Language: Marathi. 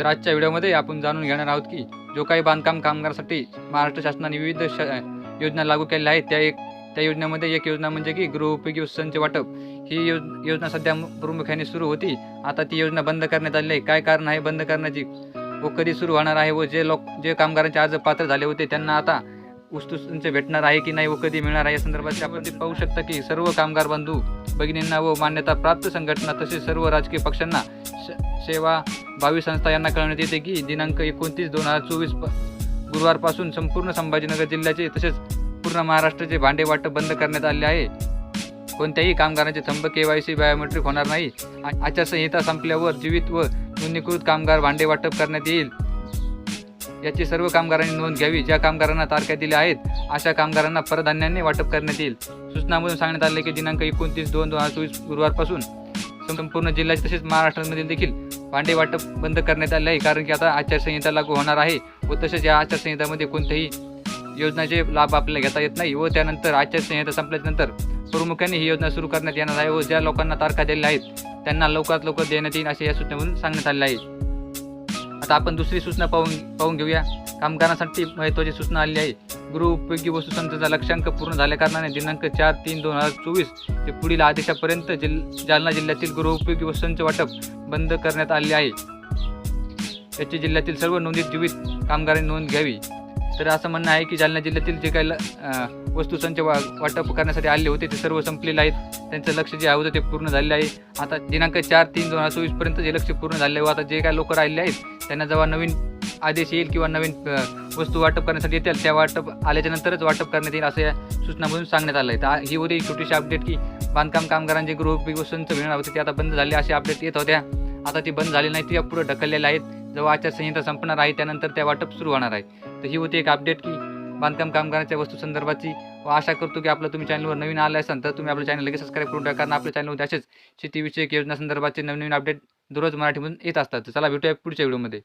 तर आजच्या व्हिडिओमध्ये आपण जाणून घेणार आहोत की जो काही बांधकाम कामगारासाठी महाराष्ट्र शासनाने विविध श योजना लागू केलेल्या आहेत त्या एक त्या योजनेमध्ये एक योजना म्हणजे की गृहउपयोगी उत्सनचे वाटप. ही योज योजना सध्या प्रामुख्याने सुरू होती. आता ती योजना बंद करण्यात आली आहे. काय कारण आहे बंद करण्याची? व कधी सुरू होणार आहे व जे लोक जे कामगारांचे आज पात्र झाले होते त्यांना आता वस्तूंचे भेटणार आहे की नाही व कधी मिळणार आहे या संदर्भात आपण ते पाहू शकता की सर्व कामगार बंधू भगिनींना व मान्यता प्राप्त संघटना तसेच सर्व राजकीय पक्षांना सेवा भावी संस्था यांना कळवण्यात येते की दिनांक एकोणतीस दोन हजार चोवीस गुरुवारपासून संपूर्ण संभाजीनगर जिल्ह्याचे तसेच पूर्ण महाराष्ट्राचे भांडे वाटप बंद करण्यात आले आहे. कोणत्याही कामगारांचे thumb K Y C biometric होणार नाही. आचारसंहिता संपल्यावर जीवित व नोंदणीकृत कामगार भांडे वाटप करण्यात येईल. याची सर्व कामगारांनी नोंद घ्यावी ज्या कामगारांना तारख्या दिल्या आहेत अशा कामगारांना परधान्याने वाटप करण्यात येईल. सूचनामधून सांगण्यात आले की दिनांक एकोणतीस दोन दोन हजार चोवीस गुरुवारपासून संपूर्ण जिल्ह्याचे तसेच महाराष्ट्रामध्ये देखील भांडे वाटप बंद करण्यात आले आहे. कारण की आता आचारसंहिता लागू होणार आहे व तसेच या आचारसंहितामध्ये कोणत्याही योजनाचे लाभ आपल्याला घेता येत नाही व त्यानंतर आचारसंहिता संपल्यानंतर प्रामुख्याने ही योजना सुरू करण्यात येणार आहे व ज्या लोकांना तारखा दिलेल्या आहेत त्यांना लवकरात लवकर देण्यात येईल असे या सूचनेमधून सांगण्यात आले आहे. आता आपण दुसरी सूचना पाहून पाहून घेऊया. कामगारांसाठी महत्त्वाची सूचना आली आहे. गृहउपयोगी वस्तू संचाचा लक्ष्यांक पूर्ण झाल्या कारणाने दिनांक चार तीन दोन हजार चोवीस ते पुढील आदेशापर्यंत जिल जालना जिल्ह्यातील गृहउपयोगी वस्तूंचे वाटप बंद करण्यात आले आहे. याची जिल्ह्यातील सर्व नोंदीत जीवित कामगारांनी नोंद घ्यावी. तर असं म्हणणं आहे की जालना जिल्ह्यातील जे काही ल- वस्तू संच वा वाटप करण्यासाठी आले होते ते सर्व संपलेले आहेत. त्यांचं लक्ष जे होतं ते पूर्ण झालेलं आहे. आता दिनांक चार तीन दोन हजार चोवीसपर्यंत जे लक्ष पूर्ण झाले व आता जे काही लोक राहिले आहेत त्यांना जेव्हा नवीन आदेश येईल किंवा नवीन वस्तू वाटप करण्यासाठी येतील त्या वाटप आल्याच्या नंतरच वाटप करण्यात येईल असं या सूचनामधून सांगण्यात आलं आहे तर ही होती एक छोटीशी अपडेट की बांधकाम कामगारांचे गृह वस्तूंचं मिळणार होते ते आता बंद झाले असे अपडेट येत होत्या. आता ती बंद झाली नाही ती पुढे ढकललेल्या आहेत. जेव्हा आचारसंहिता संपणार आहे त्यानंतर त्या वाटप सुरू होणार आहे. तर ही होती एक अपडेट की बांधकाम कामगारांच्या वस्तू संदर्भाची. व आशा करतो की आपलं तुम्ही चॅनलवर नवीन आलं असाल तर तुम्ही आपलं चॅनल लगेच सबस्क्राईब करून टाका. कारण आपल्या चॅनलमध्ये असेच शेतीविषयक योजना संदर्भाचे नवीन नवीन अपडेट दररोज मराठीमधून येत असतात. चला भेटूया पुढच्या व्हिडिओमध्ये